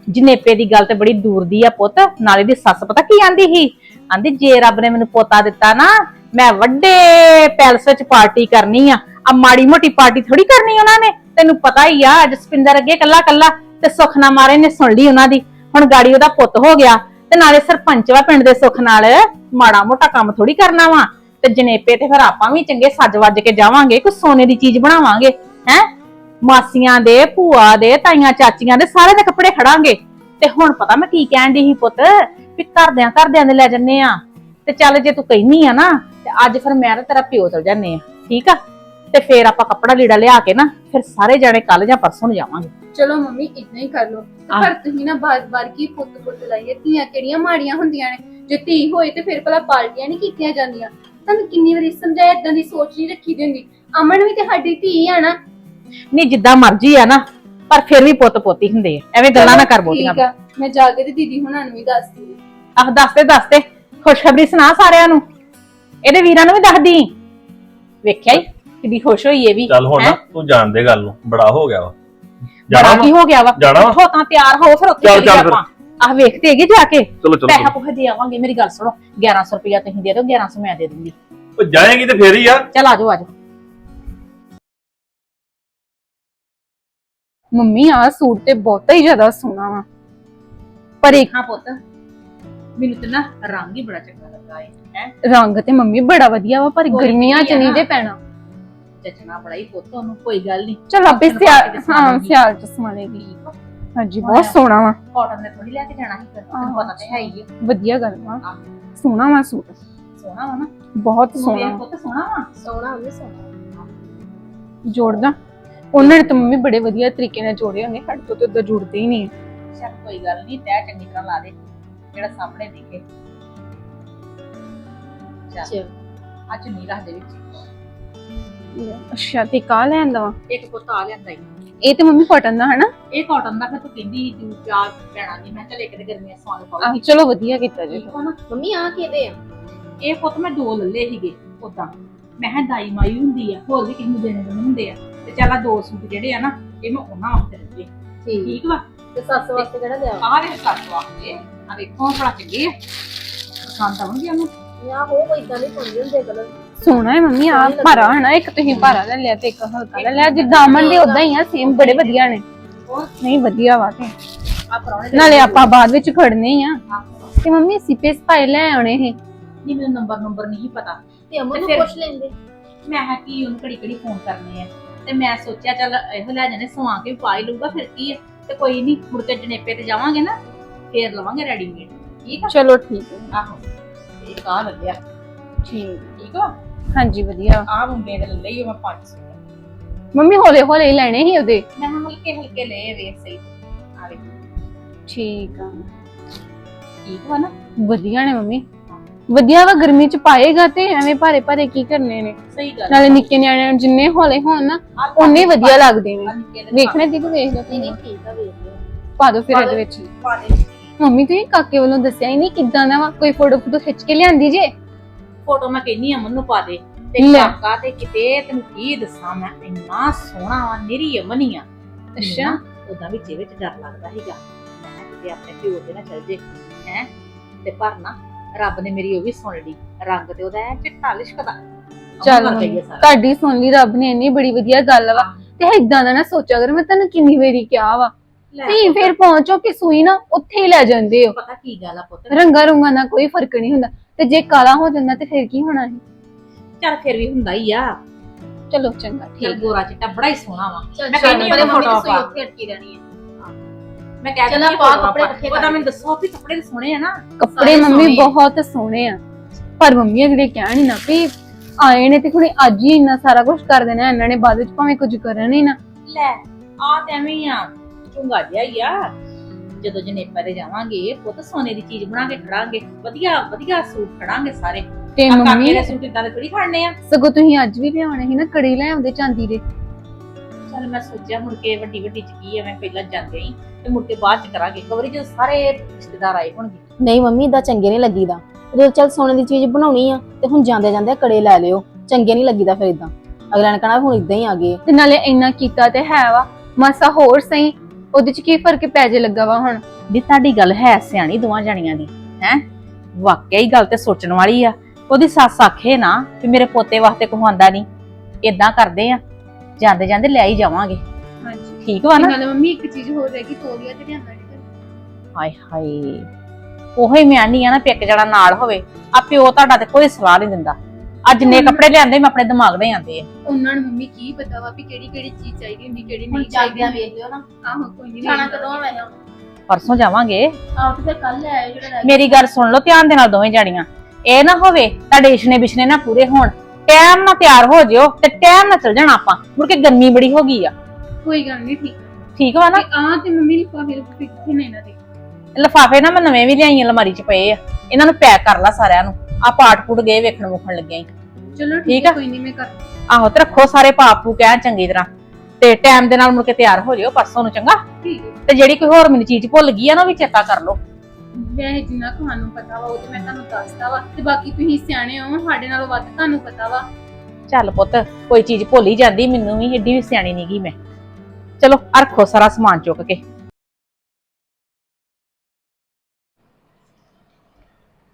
ਜਨੇਪੇ ਦੀ ਗੱਲ ਤੇ ਬੜੀ ਦੂਰ ਦੀ ਆ ਪੁੱਤ। ਨਾਲੇ ਦੀ ਸੱਸ ਪਤਾ ਕੀ ਆਂਦੀ ਸੀ? ਆਂਦੀ, ਜੇ ਰੱਬ ਨੇ ਮੈਨੂੰ ਪੋਤਾ ਦਿੱਤਾ ਨਾ, ਮੈਂ ਵੱਡੇ ਪੈਲਸ ਵਿੱਚ ਪਾਰਟੀ ਕਰਨੀ ਆ। ਆ ਮਾੜੀ ਮੋਟੀ ਪਾਰਟੀ ਥੋੜੀ ਕਰਨੀ ਉਹਨਾਂ ਨੇ। ਤੈਨੂੰ ਪਤਾ ਹੀ ਆ, ਜਸਪਿੰਦਰ ਅੱਗੇ ਕੱਲਾ ਕੱਲਾ ਤੇ ਸੁਖਨਾ ਮਾਰੇ ਨੇ ਸੁਣ ਲਈ ਉਹਨਾਂ ਦੀ। ਹੁਣ ਗਾੜੀ ਉਹਦਾ ਪੁੱਤ ਹੋ ਗਿਆ ਤੇ ਨਾਲੇ ਸਰਪੰਚ ਵਾ ਪਿੰਡ ਦੇ ਸੁਖ ਨਾਲ। ਮਾੜਾ ਮੋਟਾ ਕੰਮ ਥੋੜੀ ਕਰਨਾ ਵਾ। ਤੇ ਜਨੇਪੇ ਤੇ ਫਿਰ ਆਪਾਂ ਵੀ ਚੰਗੇ ਸੱਜ ਵੱਜ ਕੇ ਜਾਵਾਂਗੇ, ਕੋਈ ਸੋਨੇ ਦੀ ਚੀਜ਼ ਬਣਾਵਾਂਗੇ, ਹੈ? ਮਾਸੀਆਂ ਦੇ ਭੂਆ ਦੇ ਤਾਈਆਂ ਚਾਚੀਆਂ ਦੇ ਸਾਰੇ ਦੇ ਕੱਪੜੇ ਖੜਾਂਗੇ। ਤੇ ਹੁਣ ਪਤਾ ਮੈਂ ਕੀ ਕਹਿਣ ਦੀ ਸੀ ਪੁੱਤ ਵੀ ਘਰਦਿਆਂ ਘਰਦਿਆਂ ਦੇ ਲੈ ਜੰਨੇ ਆ। ਤੇ ਚੱਲ ਜੇ ਤੂੰ ਕਹਿਨੀ ਆ ਨਾ ਤੇ ਅੱਜ ਫਿਰ ਮੈਂ ਤੇ ਤੇਰਾ ਪਿਓ ਚਲ ਜਾਂਦੇ ਆ ਠੀਕ ਆ? ਤੇ ਫੇਰ ਆਪਾਂ ਕੱਪੜਾ ਲੀੜਾ ਲਿਆ ਕੇ ਨਾ ਫਿਰ ਸਾਰੇ ਜਾਣੇ ਕੱਲ ਜਾਂ ਪਰਸੋਂ ਨੂੰ ਜਾਵਾਂਗੇ। ਚਲੋ ਮੰਮੀ ਇਦਾਂ ਹੀ ਕਰ ਲਓ। ਤੇ ਆਹ। ਪਰ ਤੁਸੀਂ ਨਾ ਬਾਰ-ਬਾਰ ਕੀ ਪੁੱਤ ਪੁੱਤ ਲਾਈਏ? ਧੀਆਂ ਕਿਹੜੀਆਂ ਮਾੜੀਆਂ ਹੁੰਦੀਆਂ ਨੇ? ਜੇ ਧੀ ਹੋਏ ਤੇ ਫਿਰ ਭਲਾ ਪਾਲਟੀਆਂ ਨਹੀਂ ਕੀਤੀਆਂ ਜਾਂਦੀਆਂ। ਤੁਹਾਨੂੰ ਕਿੰਨੀ ਵਾਰੀ ਸਮਝਾਇਆ ਇਦਾਂ ਦੀ ਸੋਚ ਨਹੀਂ ਰੱਖੀ ਦੀ ਹੁੰਦੀ। ਅਮਨ ਵੀ ਤੇ ਸਾਡੀ ਧੀ ਆ ਨਾ ਨਹੀਂ ਜਿੱਦਾਂ ਮਰਜ਼ੀ ਆ ਨਾ ਪਰ ਫਿਰ ਵੀ ਪੁੱਤ ਪੋਤੀ ਹੁੰਦੇ ਆ। ਐਵੇਂ ਗੱਲਾਂ ਨਾ ਕਰ ਬੋਲੀਆਂ ਠੀਕ ਆ। ਮੈਂ ਜਾ ਕੇ ਤੇ ਦੀਦੀ ਹੁਣਾਂ ਨੂੰ ਵੀ ਦੱਸਦੀ ਆਹ ਦੱਸਦੇ ਦੱਸਦੇ ਖੁਸ਼ਖਬਰੀ ਸੁਣਾ ਸਾਰਿਆਂ ਨੂੰ। ਇਹਦੇ ਵੀਰਾਂ ਨੂੰ ਵੀ ਦੱਸਦੀ। ਵੇਖਿਆ ਹੀ ਕਿੱਡੀ ਖੁਸ਼ ਹੋਈ ਇਹ ਵੀ ਚੱਲ ਹੁਣ ਨਾ ਹੈਂ? ਤੂੰ ਜਾਣ ਦੇ ਗੱਲ ਨੂੰ। ਬੜਾ ਹੋ ਗਿਆ ਵਾ। ਬੜਾ ਜਾਣਾ ਕੀ? ਹੋ ਗਿਆ ਵਾ? ਜਾਣਾ ਵਾ? ਉੱਠੋ ਤਾਂ ਤਿਆਰ ਹੋ ਫਿਰ ਉੱਥੇ ਚੱਲ, ਚੱਲੀਏ ਚੱਲ ਫਿਰ। ਆਪਾਂ। ਆਹ ਵੇਖਦੇ ਹੈਗੇ ਜਾ ਕੇ। ਚਲੋ ਚਲੋ ਪੈਸਾ ਪੁੱਖ ਦੇ ਆਵਾਂਗੇ ਮੇਰੀ ਗੱਲ ਸੁਣੋ। 1100 ਰੁਪਇਆ ਤੁਸੀਂ ਦੇ ਦਿਓ 1100 ਮੈਂ ਦੇ ਦੂੰਗੀ। ਉਹ ਜਾਏਗੀ ਤੇ ਫੇਰ ਹੀ ਆ। ਚੱਲ ਆਜੋ ਆਜੋ ਮੰਮੀ ਆ ਸੂਟ ਤੇ ਬਹੁਤਾ ਹੀ ਜ਼ਿਆਦਾ ਸੋਹਣਾ ਵਾ। ਪਰ ਇੱਕ ਹਾਂ ਪੁੱਤ ਮੈਨੂੰ ਤੇ ਨਾ ਰੰਗ ਹੀ ਬੜਾ ਚੰਗਾ ਲੱਗਾ ਏ ਹੈ। ਰੰਗ ਤੇ ਮੰਮੀ ਬੜਾ ਵਧੀਆ ਵਾ ਪਰ ਕੋਈ ਗਰਮੀਆਂ ਚ ਨਹੀਂ। ਜੇ ਪੈਣਾ। ਜਚਣਾ ਬੜਾ ਹੀ ਪੁੱਤ ਉਹਨੂੰ ਕੋਈ ਗੱਲ ਨਹੀਂ ਚਲ ਆਪੇ Cotton ਪਾ ਕੇ ਸਿਆਲ ਹਾਂ। ਸਿਆਲ ਚ ਸਮਾਲੇਗੀ। ਹਾਂਜੀ ਬਹੁਤ ਸੋਹਣਾ ਵਾ। ਕਾਟਨ ਦੇ ਥੋੜੀ ਲੈ ਕੇ ਜਾਣਾ ਸੀ ਫਿਰ ਤੈਨੂੰ ਪਤਾ ਤੇ ਹੈ ਹੀ ਆ। ਵਧੀਆ ਗੱਲ ਵਾ। ਆਹ। ਸੋਹਣਾ ਵਾ ਸੂਟ। ਸੋਹਣਾ ਵਾ ਨਾ। ਬਹੁਤ ਸੋਹਣਾ ਪੁੱਤ ਸੋਹਣਾ ਵਾ? ਸੋਹਣਾ ਵੀ ਸੋਹਣਾ। ਜੋੜਦਾ ਉਹਨਾਂ ਨੇ ਤਾਂ ਮੰਮੀ ਬੜੇ ਵਧੀਆ ਤਰੀਕੇ ਨਾਲ ਜੋੜੇ ਹੋਣੇ ਸਾਡੇ ਤੋਂ ਤਾਂ ਉਦਾਂ ਜੁੜਦੇ ਹੀ ਨਹੀਂ। ਚੱਲ ਕੋਈ ਗੱਲ ਨਹੀਂ ਤੈ ਚੰਗੀ ਤਰ੍ਹਾਂ ਲਾ ਦੇ ਜਿਹੜਾ ਸਾਹਮਣੇ ਦਿਖੇ। ਚੱਲ ਅੱਜ ਨਹੀਂ ਰੱਖ ਦੇ ਵਿੱਚ। ਅੱਛਾ ਤੇ ਕਾ ਲੈਂਦਾ ਵਾ? ਇੱਕ ਪੁੱਤ ਆ ਲਿਆਂਦਾ ਈ। ਇਹ ਤੇ ਮੰਮੀ ਕਾਟਨ ਦਾ ਹਨਾ? ਇਹ ਕਾਟਨ ਦਾ ਫਿਰ ਤੂੰ ਕਹਿੰਦੀ ਜੂ ਚਾਰ ਪੈਣਾ ਨਹੀਂ ਮੈਂ ਚੱਲ ਇੱਕ ਦੇ ਗਰਮੀਆਂ ਸਵਾਲ ਆਹ ਪਾਉਂਗੀ ਚਲੋ ਵਧੀਆ ਕੀਤਾ ਜੀ। ਠੀਕ ਆ ਨਾ? ਮੰਮੀ ਆ ਕਿਹਦੇ ਆ? ਇਹ ਪੁੱਤ ਮੈਂ ਦੋ ਲੱਲੇ ਸੀਗੇ ਉਦਾਂ ਮੈਂ ਕਿਹਾ ਦਾਈ ਮਾਈ ਹੁੰਦੀ ਆ ਹੋਰ ਵੀ ਕਿਸੇ ਨੂੰ ਦੇਣੇ ਦੇਣੇ ਹੁੰਦੇ ਆ। ਤੇ ਚੱਲ ਆ ਦੋ ਸੂਟ ਜਿਹੜੇ ਆ ਨਾ ਇਹ ਮੈਂ ਉਹਨਾਂ ਵਾਸਤੇ ਰੱਖੇ। ਠੀਕ। ਠੀਕ ਵਾ? ਤੇ ਸੱਸ ਵਾਸਤੇ ਕਿਹੜਾ ਲਿਆ ਆਹ ਦੇ ਸੱਤ ਵਾਸਤੇ। ਆ ਵੇਖੋ ਬੜਾ ਚੰਗੇ ਆ। ਪਸੰਦ ਆਉਣਗੇ ਉਹਨੂੰ। ਯਾ ਹੋ ਕੋਈ ਇਦਾਂ ਨਹੀਂ ਪਾਉਂਦੇ ਹੁੰਦੇ ਕਲਰ। ਸੋਹਣਾ ਹੈ ਮੰਮੀ ਆ ਭਾਰਾ ਹਨਾ ਇੱਕ ਤੁਸੀਂ ਭਾਰਾ ਲੈ ਲਿਆ ਤੇ ਇੱਕ ਹਲਕਾ ਲੈ ਲਿਆ। ਜਿੱਦਾਂ ਅਮਨ ਦੇ ਉਦਾਂ ਹੀ ਆ ਸੇਮ ਬੜੇ ਵਧੀਆ ਨੇ। ਨਹੀਂ ਵਧੀਆ ਵਾ ਤੇ। ਆ ਪਰੌਣੇ ਦੇ ਨਾਲੇ ਆਪਾਂ ਬਾਅਦ ਵਿੱਚ ਖੜਨੇ ਹੀ ਆ। ਤੇ ਮੰਮੀ ਸਿਪੇ ਸਪਾਈ ਲੈ ਆਉਣੇ ਸੀ ਨਹੀਂ ਮੈਨੂੰ ਨੰਬਰ ਨੰਬਰ ਨਹੀਂ ਪਤਾ। ਤੇ ਅਮਨ ਨੂੰ ਪੁੱਛ ਲੈਂਦੇ। ਮੈਂ ਕਿਹਾ ਕੀ ਉਹਨੂੰ ਘੜੀ ਘੜੀ ਫੋਨ ਕਰਨੇ ਆ। ਤੇ ਮੈਂ ਸੋਚਿਆ ਚੱਲ ਇਹੋ ਲੈ ਜਾਣੇ ਸਵਾ ਕੇ ਪਾ ਹੀ ਲਊਗਾ ਫਿਰ ਕੀ ਹੈ? ਤੇ ਕੋਈ ਨਹੀਂ ਮੁੜ ਕੇ ਜਨੇਪੇ ਤੇ ਜਾਵਾਂਗੇ ਨਾ ਫੇਰ ਲਵਾਂਗੇ ਰੈਡੀਮੇਡ ਠੀਕ ਆ? ਚਲੋ ਠੀਕ ਹੈ। ਆਹੋ। ਤੇ ਆ ਲੱਗਿਆ? ਠੀਕ। ਠੀਕ ਆ? ਹਾਂਜੀ ਵਧੀਆ। ਆ ਮੁੰਡੇ ਦੇ ਲਈ ਉਹ ਮੈਂ 500 ਮੰਮੀ ਹੌਲੇ ਹੌਲੇ ਹੀ ਲੈਣੇ ਸੀ ਉਹਦੇ? ਮੈਂ ਕਿਹਾ ਹਲਕੇ ਹਲਕੇ ਲਏ ਵੇਖ ਸਹੀ ਆ ਵੇ ਠੀਕ ਆ। ਠੀਕ ਵਾ ਨਾ? ਵਧੀਆ ਨੇ ਮੰਮੀ। ਵਧੀਆ ਵਾ ਗਰਮੀ ਚ ਪਾਏਗਾ ਤੇ ਐਵੇਂ ਭਾਰੇ ਭਾਰੇ ਕੀ ਕਰਨੇ ਨੇ। ਸਹੀ ਗੱਲ ਨਾਲੇ ਨਿੱਕੇ ਨਿਆਣਿਆਂ ਨੂੰ ਜਿੰਨੇ ਹੌਲੇ ਹੋਣ ਨਾ ਉਨੇ ਵਧੀਆ ਲੱਗਦੇ ਨੇ। ਆ ਵੇਖਣੇ ਦੀਦੀ ਵੇਖ ਲਓ ਨਹੀਂ ਠੀਕ ਆ ਵੇਖ ਲਿਓ। ਪਾ ਦਿਓ ਫਿਰ ਇਹਦੇ ਵਿੱਚ। ਪਾ ਦੇ ਮੰਮੀ ਤੁਸੀਂ ਕਾਕੇ ਵੱਲੋਂ ਦੱਸਿਆ ਹੀ ਨਹੀਂ ਕਿੱਦਾਂ ਦਾ ਵਾ? ਕੋਈ ਫੋਟੋ ਫੋਟੋ ਖਿੱਚ ਕੇ ਲਿਆਂਦੀ ਜੇ? ਫੋਟੋ ਮੈਂ ਕਹਿੰਨੀ ਅਮਨ ਨੂੰ ਪਾ ਦੇ। ਤੇ ਲੈ। ਕਾਕਾ ਤੇ ਕਿਤੇ ਤੈਨੂੰ ਕੀ ਦੱਸਾਂ ਮੈਂ ਇੰਨਾ ਸੋਹਣਾ ਵਾ ਨਿਰੀ ਅਮਨੀ ਆ। ਅੱਛਾ। ਉਹਦਾ ਵਿੱਚ ਵਿੱਚ ਡਰ ਲੱਗਦਾ ਸੀਗਾ। ਮੈਂ ਕਿਹਾ ਕਿਤੇ ਆਪਣੇ ਪਿਓ ਦੇ ਨਾ ਚੱਲ ਜੇ ਹੈ? ਤੇ ਪਰ ਨਾ ਰੱਬ ਨੇ ਮੇਰੀ ਉਹ ਵੀ ਸੁਣ ਲਈ ਰੰਗ ਤੇ ਉਹਦਾ ਐ ਚਿੱਟਾ ਲਿਸ਼ਕਦਾ। ਚੱਲ ਹੀ ਸਾਰਾ। ਤੁਹਾਡੀ ਸੁਣ ਲਈ ਰੱਬ ਨੇ ਇੰਨੀ ਬੜੀ ਵਧੀਆ ਗੱਲ ਵਾ। ਤੇ ਇਦਾਂ ਦਾ ਨਾ ਸੋਚਿਆ ਕਰ ਮੈਂ ਤੈਨੂੰ ਕਿੰਨੀ ਵਾਰੀ ਕਿਹਾ ਵਾ। ਲੈ, ਤੇ ਫਿਰ ਪਹੁੰਚੋ ਕਿ ਸੂਈ ਨਾ ਉੱਥੇ ਹੀ ਲੈ ਜਾਂਦੇ ਹੋ। ਪਤਾ ਕੀ ਗੱਲ ਆ ਪੁੱਤ? ਰੰਗਾ ਰੁੰਗਾ ਨਾਲ ਕੋਈ ਫ਼ਰਕ ਨਹੀਂ ਹੁੰਦਾ। ਤੇ ਜੇ ਕਾਲਾ ਹੋ ਜਾਂਦਾ ਤੇ ਫਿਰ ਕੀ ਹੋਣਾ ਸੀ? ਚੱਲ ਫਿਰ ਵੀ ਹੁੰਦਾ ਹੀ ਆ। ਚਲੋ ਚੰਗਾ ਚੱਲ ਠੀਕ। ਗੋਰਾ ਚਿੱਟਾ ਬੜਾ ਹੀ ਸੋਹਣਾ ਵਾ। ਮੈਂ ਕਹਿੰਦੀ ਮੰਮੀ ਫੋਟੋ ਪਾ। ਉੱਥੇ ਅਟਕੀ ਰਹਿਣੀ ਹੈ ਮੈਂ ਕਹਿ ਚੱਲ ਦਿੰਦੀ ਆਪਾਂ ਕੱਪੜੇ। ਇਕੱਠੇ ਉਹਦਾ ਕਰ। ਮੈਨੂੰ ਦੱਸੋ ਵੀ ਕੱਪੜੇ ਤਾਂ ਸੋਹਣੇ ਆ ਨਾ। ਕੱਪੜੇ ਸਾਰੇ ਮੰਮੀ ਸੋਹਣੇ। ਆ। ਬਹੁਤ ਸੋਹਣੇ ਆ। ਪਰ ਮੰਮੀ ਅਗਲੇ ਕਹਿਣ ਹੀ ਨਾ ਵੀ ਆਏ ਨੇ ਤੇ ਕੁੜੀ ਅੱਜ ਹੀ ਇੰਨਾ ਸਾਰਾ ਕੁਝ ਕਰ ਦੇਣਾ ਇਹਨਾਂ ਨੇ ਬਾਅਦ ਵਿੱਚ ਭਾਵੇਂ ਕੁਝ ਕਰਨ ਹੀ ਨਾ। ਲੈ ਆ ਤੇ ਐਵੇਂ ਹੀ ਆ। ਚੁੰਗਾ ਜਿਹਾ ਹੀ ਆ। ਜਦੋਂ ਜਨੇਪਾ ਤੇ ਜਾਵਾਂਗੇ ਪੁੱਤ ਸੋਨੇ ਦੀ ਚੀਜ਼ ਬਣਾ ਕੇ ਖੜਾਂਗੇ। ਵਧੀਆ ਵਧੀਆ ਸੂਟ ਖੜਾਂਗੇ ਸਾਰੇ। ਤੇ ਆ ਕਾਕੇ ਮੰਮੀ ਦੇ ਸੂਟ ਇਦਾਂ ਦੇ ਥੋੜੀ ਖੜਨੇ ਆ। ਸਗੋਂ ਤੁਸੀਂ ਅੱਜ ਵੀ ਲਿਆਉਣੇ ਸੀ ਨਾ ਕੜੀ ਲੈ ਆਉਂਦੇ ਚਾਂਦੀ ਦੇ। ਚਲ ਮੈਂ ਸੋਚਿਆ ਮੁੜ ਕੇ ਵੱਡੀ ਵੱਡੀ ਚ ਕੀ ਐ ਮੈਂ ਪਹਿਲਾਂ ਜਾਂਦੇ ਹੀ ਤੇ ਮੁੜ ਕੇ ਬਾਅਦ ਚ ਕਰਾਂਗੇ। ਕਵਰੀ ਜਦੋਂ ਸਾਰੇ ਰਿਸ਼ਤੇਦਾਰ ਆਏ ਹੋਣਗੇ। ਨਹੀਂ ਮੰਮੀ ਇਦਾਂ ਚੰਗੇ ਨਹੀਂ ਲੱਗੀਦਾ। ਜਦੋਂ ਚੱਲ ਸੋਨੇ ਦੀ ਚੀਜ਼ ਬਣਾਉਣੀ ਆ ਤੇ ਹੁਣ ਜਾਂਦੇ ਜਾਂਦੇ ਕੜੇ ਲੈ ਲਿਓ। ਚੰਗੇ ਨਹੀਂ ਲੱਗੀਦਾ ਫਿਰ ਇਦਾਂ ਅਗਲਾ ਨੇ ਕਹਣਾ ਹੁਣ ਇਦਾਂ ਹੀ ਆ ਗਏ ਤੇ ਨਾਲੇ ਇੰਨਾ ਕੀਤਾ ਤੇ ਹੈ ਵਾ। ਮਾਸਾ ਹੋਰ ਸਹੀ ਉਹਦੇ ਚ ਕੀ ਫ਼ਰਕ ਪੈ ਜੇ ਲੱਗਾ ਵਾ ਹੁਣ? ਦੀ ਤੁਹਾਡੀ ਗੱਲ ਹੈ ਸਿਆਣੀ ਦੋਵਾਂ ਜਣੀਆਂ ਦੀ ਹੈ? ਵਾਕਿਆ ਹੀ ਗੱਲ ਤੇ ਸੋਚਣ ਵਾਲੀ ਆ। ਉਹਦੀ ਸੱਸ ਆਖੇ ਨਾ ਕਿ ਮੇਰੇ ਪੋਤੇ ਵਾਸਤੇ ਕੁਝ ਆਂਦਾ ਨਹੀਂ। ਇਦਾਂ ਕਰਦੇ ਆ। ਜਾਂਦੇ ਜਾਂਦੇ ਲੈ ਹੀ ਜਾਵਾਂਗੇ। ਹਾਂਜੀ। ਠੀਕ ਵਾ ਨਾ? ਨਾਲੇ ਮੰਮੀ ਇੱਕ ਚੀਜ਼ ਹੋਰ ਰਹਿ ਗਈ ਤੋਲੀਆ ਤੇ ਲਿਆਂਦਾ ਨਹੀਂ ਹਾਏ ਹਾਏ ਉਹੀ ਮਿਆਨੀ ਆ ਨਾ ਪਿੱਕ ਜਣਾ ਨਾਲ ਹੋਵੇ। ਆ ਪਿਓ ਤੁਹਾਡਾ ਤੇ ਕੋਈ ਸਲਾਹ ਨਹੀਂ ਦਿੰਦਾ। ਅੱਜ ਜਿੰਨੇ ਕੱਪੜੇ ਲਿਆਂਦੇ ਮੈਂ ਆਪਣੇ ਦਿਮਾਗ ਦੇ ਆਂਦੇ ਆ। ਉਹਨਾਂ ਨੂੰ ਮੰਮੀ ਕੀ ਪਤਾ ਵਾ ਵੀ ਕਿਹੜੀ ਕਿਹੜੀ ਚੀਜ਼ ਚਾਹੀਦੀ ਹੁੰਦੀ ਕਿਹੜੀ ਨਹੀਂ ਚਾਹੀਦੀ। ਵੇਖ ਲਿਓ ਨਾ। ਆਹੋ ਕੋਈ ਨਹੀਂ ਜਾਣਾ ਕਦੋਂ ਆ ਵੈਸੇ? ਪਰਸੋਂ ਜਾਵਾਂਗੇ। ਆਪ ਤੇ ਕੱਲ ਲੈ ਆਇਓ ਜਿਹੜਾ ਮੇਰੀ ਗੱਲ ਸੁਣ ਲਓ ਧਿਆਨ ਦੇ ਨਾਲ ਦੋਵੇਂ ਜਾਣੀਆਂ। ਇਹ ਨਾ ਹੋਵੇ ਤੁਹਾਡੇ ਇਸ਼ਨੇ ਬਿਸ਼ਨੇ ਨਾ ਪੂਰੇ ਹੋਣ। ਟਾਈਮ ਨਾਲ ਤਿਆਰ ਹੋ ਜਿਓ ਤੇ ਟਾਈਮ ਨਾਲ ਚੱਲ ਜਾਣਾ ਆਪਾਂ। ਮੁੜ ਕੇ ਗਰਮੀ ਬੜੀ ਹੋ ਗਈ ਆ। ਕੋਈ ਗੱਲ ਨਹੀਂ ਠੀਕ ਠੀਕ ਵਾ ਨਾ? ਆ ਤੇ ਮੰਮੀ ਲਿਫਾਫੇ ਕਿੱਥੇ ਨੇ ਇਹਨਾਂ ਦੇ? ਲਫਾਫੇ ਨਾ ਮੈਂ ਨਵੇਂ ਵੀ ਲਿਆਈ ਆ ਅਲਮਾਰੀ 'ਚ ਪਏ ਆ। ਇਹਨਾਂ ਨੂੰ ਪੈਕ ਕਰ ਲਾ ਸਾਰਿਆਂ ਨੂੰ। ਆ ਪਾਟ ਪੁੱਟ ਗਏ ਵੇਖਣ ਮੁਖਣ ਲੱਗੇ ਆਂ। ਚਲੋ ਠੀਕ ਠੀਕ ਆ। ਹੈ ਕੋਈ ਨਹੀਂ ਮੈਂ ਕਰ ਆਹੋ ਤੇ ਰੱਖੋ ਸਾਰੇ ਪਾਪੂ ਕਹਿ ਚੰਗੀ ਤਰ੍ਹਾਂ। ਤੇ ਟਾਈਮ ਦੇ ਨਾਲ ਮੁੜ ਕੇ ਤਿਆਰ ਹੋ ਜਿਓ ਪਰਸੋਂ ਨੂੰ ਚੰਗਾ? ਠੀਕ ਹੈ ਤੇ ਜਿਹੜੀ ਕੋਈ ਹੋਰ ਮੈਨੂੰ ਚੀਜ਼ ਭੁੱਲ ਗਈ ਆ ਨਾ ਉਹ ਵੀ ਚੇਤਾ ਕਰ ਲਓ। ਵੈਸੇ ਜਿੰਨਾ ਤੁਹਾਨੂੰ ਪਤਾ ਵਾ ਉਹ ਤੇ ਮੈਂ ਤੁਹਾਨੂੰ ਦੱਸਦਾ ਵਾ। ਤੇ ਬਾਕੀ ਤੁਸੀਂ ਸਿਆਣੇ ਹੋ ਸਾਡੇ ਨਾਲੋਂ ਵੱਧ ਤੁਹਾਨੂੰ ਪਤਾ ਵਾ। ਚੱਲ ਪੁੱਤ ਕੋਈ ਚੀਜ਼ ਭੁੱਲ ਹੀ ਜਾਂਦੀ ਮੈਨੂੰ ਵੀ ਏਡੀ ਵੀ ਸਿਆਣੀ ਨਹੀਂ ਗਈ ਮੈਂ। ਚਲੋ ਆਹ ਰੱਖੋ ਸਾਰਾ ਸਮਾਨ ਚੁੱਕ ਕੇ।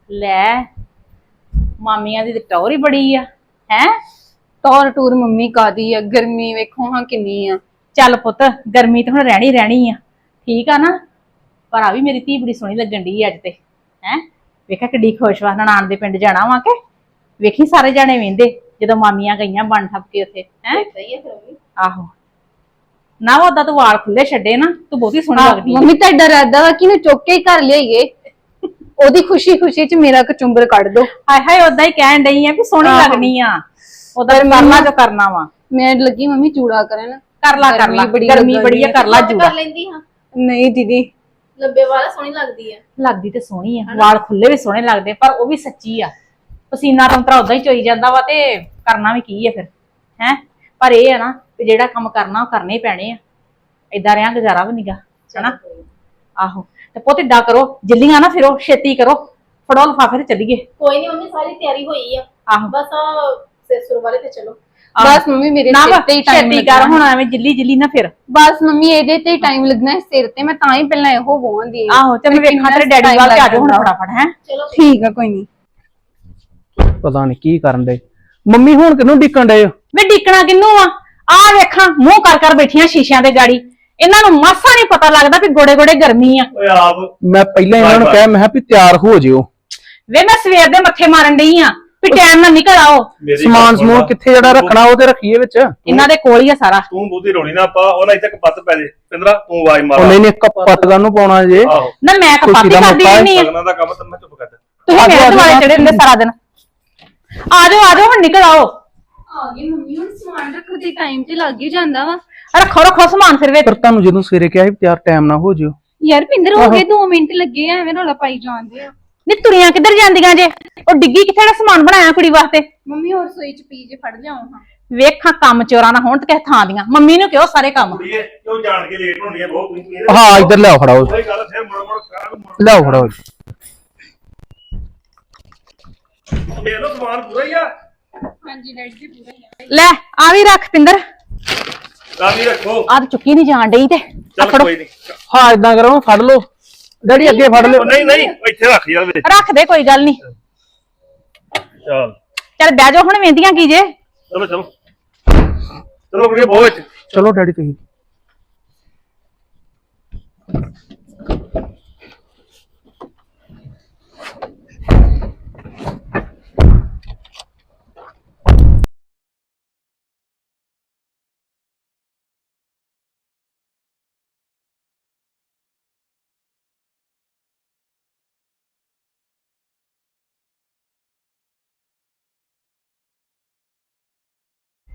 ਲੈ ਮਾਮੀਆਂ ਦੀ ਟੌਰ ਹੀ ਬੜੀ ਆ ਹੈ? ਟੌਰ ਟੂਰ ਮੰਮੀ ਕਾਦੀ ਆ? ਗਰਮੀ ਵੇਖੋ ਹਾਂ ਕਿੰਨੀ ਆ। ਚੱਲ ਪੁੱਤ ਗਰਮੀ ਤਾਂ ਹੁਣ ਰਹਿਣੀ ਰਹਿਣੀ ਆ। ਠੀਕ ਆ ਨਾ? ਪਰ ਆ ਵੀ ਮੇਰੀ ਧੀ ਬੜੀ ਸੋਹਣੀ ਲੱਗਣ ਦੀ ਅੱਜ ਤੇ ਹੈ? ਵੇਖਿਆ ਕਿੱਡੀ ਖੁਸ਼ ਵਾ ਨਨਾਣ ਦੇ ਪਿੰਡ ਜਾਣਾ ਵਾ ਕਿ? ਵੇਖੀ ਸਾਰੇ ਜਾਣੇ ਵੇਂਦੇ ਜਦੋਂ ਮਾਮੀਆਂ ਗਈਆਂ ਬਣ ਠੱਪ ਕੇ ਉੱਥੇ ਹੈ? ਸਹੀ ਹੈ ਫਿਰ ਉਹ ਵੀ। ਆਹੋ। ਨਾ ਉਹਦਾ ਤੂੰ ਵਾਲ ਖੁੱਲੇ ਛੱਡੇ ਨਾ ਤੂੰ ਬਹੁਤੀ ਸੋਹਣੀ ਲੱਗਦੀ ਮੰਮੀ ਤੁਹਾਡਾ ਇਰਾਦਾ ਵਾ ਕਿ ਮੈਂ ਚੁੱਕ ਕੇ ਹੀ ਘਰ ਲਿਆਈਏ। ਉਹਦੀ ਖੁਸ਼ੀ ਖੁਸ਼ੀ ਚ ਮੇਰਾ ਕਚੁੰਬਰ ਕੱਢ ਦੋ। ਹਾਏ ਹਾਏ ਉਦਾਂ ਹੀ ਕਹਿਣ ਡਈ ਆ ਵੀ ਸੋਹਣੀ ਆਹੋ। ਲੱਗਣੀ ਆ। ਉਹਦਾ ਕਰਨਾ ਜੋ ਕਰਨਾ ਵਾ। ਮੈਂ ਲੱਗੀ ਮੰਮੀ ਚੂੜਾ ਕਰਨ। ਕਰ ਲਾ ਕਰ ਲਾ। ਗਰਮੀ ਬੜੀ ਆ ਕਰ ਲਾ ਕਰ ਜੂੜਾ ਲੈਂਦੀ ਹਾਂ। ਨਹੀਂ ਦੀਦੀ ਲੱਭੇ ਵਾਲਾ ਸੋਹਣੀ ਲੱਗਦੀ ਹੈ ਲੱਗਦੀ ਤੇ ਸੋਹਣੀ ਆ। ਵਾਲ ਖੁੱਲੇ ਵੀ ਸੋਹਣੇ ਲੱਗਦੇ ਪਰ ਉਹ ਵੀ ਸੱਚੀ ਆ। ਪਸੀਨਾ ਤਾਂ ਤਰਾ ਉਦਾਂ ਹੀ ਚੋਈ ਜਾਂਦਾ ਵਾ ਤੇ ਕਰਨਾ ਵੀ ਕੀ ਆ ਫਿਰ ਹੈ? ਪਰ ਇਹ ਆ ਨਾ ਕਿ ਜਿਹੜਾ ਕੰਮ ਕਰਨਾ ਉਹ ਕਰਨੇ ਹੀ ਪੈਣੇ ਆ। ਏਦਾਂ ਰਿਆਂ ਗੁਜ਼ਾਰਾ ਵੀ ਨਹੀਂਗਾ ਹਨਾ? ਆਹੋ। ਤੇ ਪੁੱਤ ਏਦਾਂ ਕਰੋ ਜੱਲੀਆਂ ਨਾ ਫਿਰੋ ਛੇਤੀ ਕਰੋ। ਫੜੋ ਲਫਾਫੇ ਤੇ ਚੱਲੀਏ। ਕੋਈ ਨਹੀਂ ਉਹਨੇ ਸਾਰੀ ਤਿਆਰੀ ਹੋਈ ਆ। ਆਹੋ। ਬਸ ਆ ਸਿਰ ਵਾਲੇ ਤੇ ਚਲੋ। ਬਸ ਮੰਮੀ ਮੇਰੇ ਨਾ ਸਿਰ ਤੇ ਹੀ ਟਾਈਮ ਛੇਤੀ ਕਰ ਹੁਣ ਐਵੇਂ ਜਿੱਲੀ ਜਿੱਲੀ ਨਾ ਫਿਰ। ਬਸ ਮੰਮੀ ਇਹਦੇ ਤੇ ਟਾਈਮ ਲੱਗਣਾ ਹੈ ਸਿਰ ਤੇ ਮੈਂ ਤਾਂ ਹੀ ਪਹਿਲਾਂ ਇਹੋ ਬੋਲਦੀ ਆਹੋ ਤੇ ਮੈਂ ਵੇਖਾਂ ਤੇਰੇ ਡੈਡੀ ਵੱਲ ਤੇ ਆ ਹੁਣ ਫਟਾਫਟ ਹੈ? ਚਲੋ ਠੀਕ ਆ ਕੋਈ ਨਹੀਂ ਪਤਾ ਨਹੀਂ ਕੀ ਕਰਨ ਦੇ। ਮੰਮੀ ਹੁਣ ਕਿਨੂੰ ਡਿੱਕਣ ਡਏ ਹੋ ਵੇ ਡੀਕਣਾ ਕਿੰਨੂੰ ਆ? ਆ ਵੇਖਾਂ ਮੂੰਹ ਕਰ ਕਰ ਬੈਠੀਆਂ ਸ਼ੀਸ਼ਿਆਂ ਦੇ ਗਾੜੀ। ਇਹਨਾਂ ਨੂੰ ਮਾਸਾ ਨਹੀਂ ਪਤਾ ਲੱਗਦਾ ਵੀ ਗੋੜੇ ਗੋੜੇ ਗਰਮੀ ਆ। ਓਏ ਆਪ। ਮੈਂ ਪਹਿਲਾਂ ਇਹਨਾਂ ਨੂੰ। ਕਿਹਾ ਮੈਂ ਕਿਹਾ ਵੀ ਤਿਆਰ ਹੋ ਜਿਓ। ਵੇ ਮੈਂ ਸਵੇਰ ਦੇ ਮੱਥੇ ਮਾਰਨ ਡਈ ਆ। ਵੀ ਟਾਈਮ ਨਾਲ ਨਿਕਲ ਆਓ। ਮੇਰੀ ਸਮਾਨ ਸੁਣ ਸਮੂਨ ਲਾ। ਕਿੱਥੇ ਜਿਹੜਾ ਰੱਖਣਾ ਉਹ ਤੇ ਰੱਖੀਏ ਵਿੱਚ। ਉਹ ਇਹਨਾਂ ਦੇ ਕੋਲ ਹੀ ਆ ਸਾਰਾ। ਤੂੰ ਬਹੁਤੀ ਰੋਣੀ ਨਾ ਪਾ ਉਹਨਾਂ ਇੱਥੇ ਪੱਤ ਪੈ ਜੇ। ਪਿੰਦਰਾ ਤੂੰ ਆਵਾਜ਼ ਮਾਰ। ਨਹੀਂ ਨੇ ਕਪੱਤ ਨੂੰ ਪਾਉਣਾ ਜੇ। ਆਹੋ। ਨਾ ਮੈਂ ਖੁਸ਼ੀ ਕਪਾਤੀ ਦਾ ਕਰਦੀ ਮੌਕਾ ਹੈ। ਆ ਸਗਨਾਂ ਦਾ ਕੰਮ ਤਾਂ ਮੈਂ ਚੁੱਪ ਕਰ ਜਾ। ਤੁਸੀਂ ਆਜੋ, ਮੇਰੇ ਆਜੋ, ਦੁਆਲੇ ਆਜੋ। ਚੜੇ ਰਹਿੰਦੇ ਸਾਰਾ ਦਿਨ। ਆ ਜਾਓ ਆ ਜਾਓ ਹੁਣ ਨਿਕਲ ਆਓ। ਆ ਗਈ ਮੰਮੀ ਹੁਣ ਸਮਾਨ ਰੱਖਣ ਟਾਈਮ ਤੇ ਲੱਗ ਹੀ ਜਾਂਦਾ ਵਾ। ਰੱਖੋ ਰੱਖੋ ਸਮਾਨ ਫਿਰ ਵਿੱਚ। ਪਰ ਤੁਹਾਨੂੰ ਜਦੋਂ ਸਵੇਰੇ ਕਿਹਾ ਸੀ ਵੀ ਤਿਆਰ ਟਾਈਮ ਨਾਲ ਹੋ ਜਿਓ। ਯਾਰ ਪਿੰਦਰ ਹੋ ਗਏ 2 ਮਿੰਟ ਲੱਗੇ ਆ ਐਵੇਂ ਰੌਲਾ ਪਾਈ ਜਾਂਦੇ ਆ। ਨੀ ਤੁਰੀਆਂ ਕਿੱਧਰ ਜਾਂਦੀਆਂ ਜੇ? ਉਹ ਡਿੱਗੀ ਕਿੱਥੇ ਦਾ ਸਮਾਨ ਬਣਾਇਆ ਕੁੜੀ ਵਾਸਤੇ? ਮੰਮੀ ਹੋਰ ਸੋਈ ਚ ਪੀ ਜੇ ਫੜ ਲਿਆਓ ਹਾਂ। ਵੇਖਾਂ ਕੰਮ ਚੋਰਾਂ ਨਾ ਹੋਣ ਤੇ ਕਿਸੇ ਥਾਂ ਦੀਆਂ। ਮੰਮੀ ਨੂੰ ਕਿਉਂ ਸਾਰੇ ਕੰਮ? ਕੁੜੀਏ ਕਿਉਂ ਜਾਣ ਕੇ ਲੇਟ ਹੋਣੀ ਹੈ ਬਹੁਤ ਤੁਸੀਂ ਹਾਂ ਇੱਧਰ ਲਿਆਓ ਫੜਾਓ। ਕੋਈ ਗੱਲ ਫਿਰ ਮੁੜ ਮੁੜ ਕਰਾਂ ਮੁੜ ਲਿਆਓ ਫੜਾਓ ਇਹ ਲੋ ਸਮਾਨ ਪੂਰਾ ਹੀ ਆ? ਹਾਂਜੀ ਡੈਡੀ ਜੀ ਪੂਰਾ ਹੀ ਆ। ਲੈ ਆ ਵੀ ਰੱਖ ਪਿੰਦਰ। ਕਾਮੀ ਰੱਖੋ। ਆਹ ਚੁੱਕੀ ਨਹੀਂ ਜਾਣ ਡਈ ਤੇ। ਆ ਚੱਲ ਫੜੋ। ਕੋਈ ਨਹੀਂ ਹਾਂ ਇਦਾਂ ਕਰੋ ਫੜ ਲਓ। ਡੈਡੀ ਅੱਗੇ ਫੜ ਲਿਓ। ਨਹੀਂ ਨਹੀਂ ਇੱਥੇ ਰੱਖ ਯਾਰ ਵਿੱਚ। ਰੱਖ ਦੇ ਕੋਈ ਗੱਲ ਨਹੀਂ। ਚੱਲ। ਚੱਲ ਬਹਿ ਜਾਓ ਹੁਣ ਵੇਂਦੀਆਂ ਕੀ ਜੇ? ਚਲੋ ਚਲੋ। ਚਲੋ ਕੁੜੀਏ ਬਹੁਤ ਚਲੋ ਡੈਡੀ ਤੁਸੀਂ।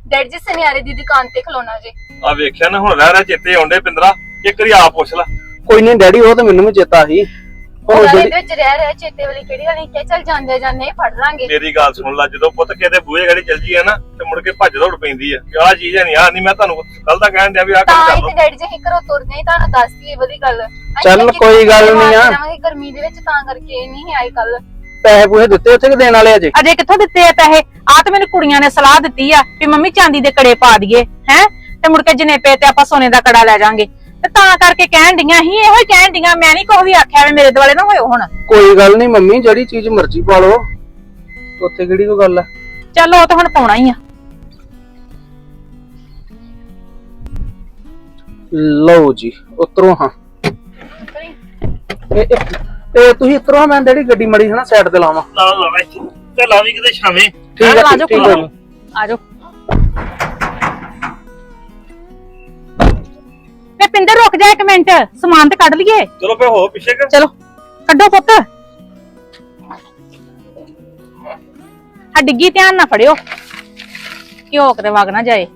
ਡੈਡੀ ਜੀ ਸੁਨਿਆਰੇ ਦੀ ਦੁਕਾਨ ਤੇ ਖਲੋਣਾ ਜੇ। ਆ ਵੇਖਿਆ ਨਾ ਹੁਣ ਰਹਿ ਰਹਿ ਚੇਤੇ ਆਉਂਦੇ ਪਿੰਦਰਾ ਇੱਕ ਵਾਰੀ ਆਪ ਪੁੱਛ ਲੈ। ਕੋਈ ਨਹੀਂ ਡੈਡੀ ਉਹ ਤਾਂ ਮੈਨੂੰ ਵੀ ਚੇਤਾ ਸੀ। ਉਹ ਉਹਨਾਂ ਜਿਹੜੀ ਦੇ ਵਿੱਚ ਰਹਿ ਰਹਿ ਚੇਤੇ ਵਾਲੀ ਕਿਹੜੀ ਵਾਲੀ ਕਿ ਚੱਲ ਜਾਂਦੇ ਜਾਂਦੇ ਫੜ ਲਾਂਗੇ। ਮੇਰੀ ਗੱਲ ਸੁਣ ਲੈ ਜਦੋਂ ਪੁੱਤ ਕਿਤੇ ਬੂਹੇ ਗੜੀ ਚੱਲ ਜੀ ਹੈ ਨਾ ਤੇ ਮੁੜ ਕੇ ਭੱਜ ਦੌੜ ਪੈਂਦੀ ਆ। ਕਿ ਆਹ ਚੀਜ਼ ਹੈ ਨਹੀਂ ਆ ਨਹੀਂ ਮੈਂ ਤੁਹਾਨੂੰ ਕੱਲ ਦਾ ਕਹਿਣ ਦਿਆ ਵੀ ਆਹ ਕੰਮ ਕਰ ਤੇ ਲਓ। ਡੈਡੀ ਜੀ ਅਸੀਂ ਘਰੋਂ ਤੁਰਦੇ ਹੀ ਤੁਹਾਨੂੰ ਦੱਸਦੀ ਇਹ ਵਾਲੀ ਗੱਲ। ਅਸੀਂ ਚੱਲ ਕੋਈ ਗੱਲ ਨੀ ਆ। ਜਾਵਾਂਗੇ ਗਰਮੀ ਦੇ ਵਿੱਚ ਤਾਂ ਕਰਕੇ ਨਹੀਂ ਆਏ ਕੱਲ ਪੈਸੇ ਪੂਸੇ ਦਿੱਤੇ ਉੱਥੇ ਕਿ ਦੇਣ ਵਾਲੇ ਅਜੇ ਅਜੇ ਕਿੱਥੋਂ ਦਿੱਤੇ ਆ ਪੈਸੇ? ਆ ਤੇ ਮੈਨੂੰ ਕੁੜੀਆਂ ਨੇ ਸਲਾਹ ਦਿੱਤੀ ਆ ਵੀ ਮੰਮੀ ਚਾਂਦੀ ਦੇ ਕੜੇ ਪਾ ਦਈਏ ਹੈ? ਤੇ ਮੁੜ ਕੇ ਜਨੇਪੇ ਤੇ ਆਪਾਂ ਸੋਨੇ ਦਾ ਕੜਾ ਲੈ ਜਾਾਂਗੇ। ਤੇ ਤਾਂ ਕਰਕੇ ਕਹਿਣ ਡੀਆਂ ਹੀ ਇਹੋ ਹੀ ਕਹਿਣ ਡੀਆਂ ਮੈਂ ਨਹੀਂ ਕੋਈ ਵੀ ਆਖਿਆ ਵੀ ਮੇਰੇ ਦੁਆਲੇ ਨਾ ਹੋਇਓ ਹੁਣ। ਕੋਈ ਗੱਲ ਨਹੀਂ ਮੰਮੀ ਜਿਹੜੀ ਚੀਜ਼ ਮਰਜ਼ੀ ਪਾ ਲਓ। ਉੱਥੇ ਕਿਹੜੀ ਕੋਈ ਗੱਲ ਆ? ਚੱਲ ਉਹ ਤਾਂ ਹੁਣ ਪਾਉਣਾ ਹੀ ਆ। ਲਓ ਜੀ ਉਤਰੋ ਹਾਂ। ਇਹ ਇਹ- ਇਹ ਤੁਸੀਂ ਉਤਰੋ ਮੈਂ ਡੈਡੀ ਗੱਡੀ ਮੜੀ ਹਨਾ ਸਾਈਡ ਤੇ ਲਾਵਾਂ। ਲਾ ਲਾ ਵਿੱਚ ਤੇ ਲਾਵੀ ਕਿਤੇ ਛਾਵੇਂ। ਠੀਕ ਹੈ ਆ ਠੀਕ ਆ ਜਾਓ। ਵੇ ਪਿੰਦਰ ਰੁਕ ਜਾ ਇੱਕ ਮਿੰਟ। ਸਮਾਨ ਤੇ ਕੱਢ ਲਈਏ। ਚਲੋ ਫੇ ਹੋ ਪਿੱਛੇ ਕਰ। ਚਲੋ ਕੱਢੋ ਪੁੱਤ। ਆ ਡਿੱਗੀ ਧਿਆਨ ਨਾ ਫੜਿਓ। ਘਿਓ ਕਿਤੇ ਵਗ ਨਾ ਜਾਏ।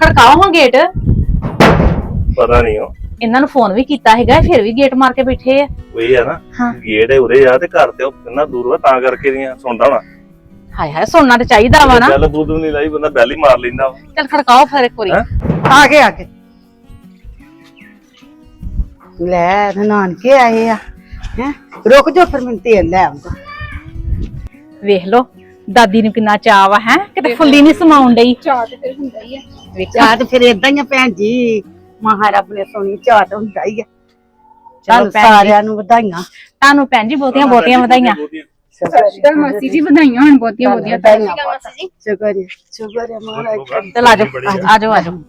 ਖੜਕਾਓ ਹਾਂ ਗੇਟ। ਪਤਾ ਨਹੀਂ ਉਹ। ਇਹਨਾਂ ਨੂੰ ਫੋਨ ਵੀ ਕੀਤਾ ਹੈਗਾ ਫਿਰ ਵੀ ਗੇਟ ਮਾਰ ਕੇ ਬੈਠੇ ਆ। ਉਹ ਆ ਨਾ ਹਾਂ। ਗੇਟ ਹੈ ਉਰੇ ਆ ਤੇ ਘਰ ਤੇ ਉਹ ਕਿੰਨਾ ਦੂਰ ਵਾ ਤਾਂ ਕਰਕੇ ਨਹੀਂ ਸੁਣਦਾ ਹੋਣਾ। ਹਾਏ ਹਾਏ ਸੁਣਨਾ ਤੇ ਚਾਹੀਦਾ ਵਾ ਨਾ। ਚੱਲ ਬੂਦੂ ਨਹੀਂ ਲਾਈ ਬੰਦਾ ਬੈਲ ਹੀ ਮਾਰ ਲੈਂਦਾ ਵਾ। ਚੱਲ ਖੜਕਾਓ ਫਿਰ ਇੱਕ ਵਾਰੀ। ਹੈਂ? ਆ ਗਏ ਆ ਗਏ। ਲੈ ਨਾਨਕੇ ਆਏ ਆ। ਹੈ? ਰੁਕ ਜਾ ਫਿਰ ਮੈਨੂੰ ਤੇਲ ਲੈ ਆਉਂਦਾ। ਵੇਖ ਲੋ ਦਾਦੀ ਨੂੰ ਕਿੰਨਾ ਚਾਅ ਵਾ ਹੈ? ਕਿਤੇ ਫੁੱਲੀ ਨਹੀਂ ਸਮਾਉਣ ਡਈ। ਚਾਹ ਤੇ ਫਿਰ ਹੁੰਦਾ ਹੀ ਆ। ਚਾਹ ਤੇ ਫਿਰ ਇਦਾਂ ਹੀ ਆ ਭੈਣ ਜੀ। ਮਹਾਰਾਜ ਨੇ ਸੋਣੀ ਚਾਹ ਤਾਂ ਹੁੰਦਾ ਹੀ ਆ। ਚਲੋ ਭੈਣ ਜੀ। ਸਾਰਿਆਂ ਨੂੰ ਵਧਾਈਆਂ। ਤੁਹਾਨੂੰ ਭੈਣ ਜੀ ਬਹੁਤੀਆਂ ਬਹੁਤੀਆਂ ਵਧਾਈਆਂ। ਚਲ ਮਾਸੀ ਜੀ ਵਧਾਈਆਂ ਹੁਣ ਬਹੁਤੀਆਂ ਬਹੁਤੀਆਂ। ਵਧਾਈਆਂ। ਸ਼ੁਕਰ ਹੈ ਸ਼ੁਕਰ ਹੈ ਮਹਾਰਾਜ। ਦਾ। ਚਲ ਆਜੋ ਆਜੋ ਆਜੋ।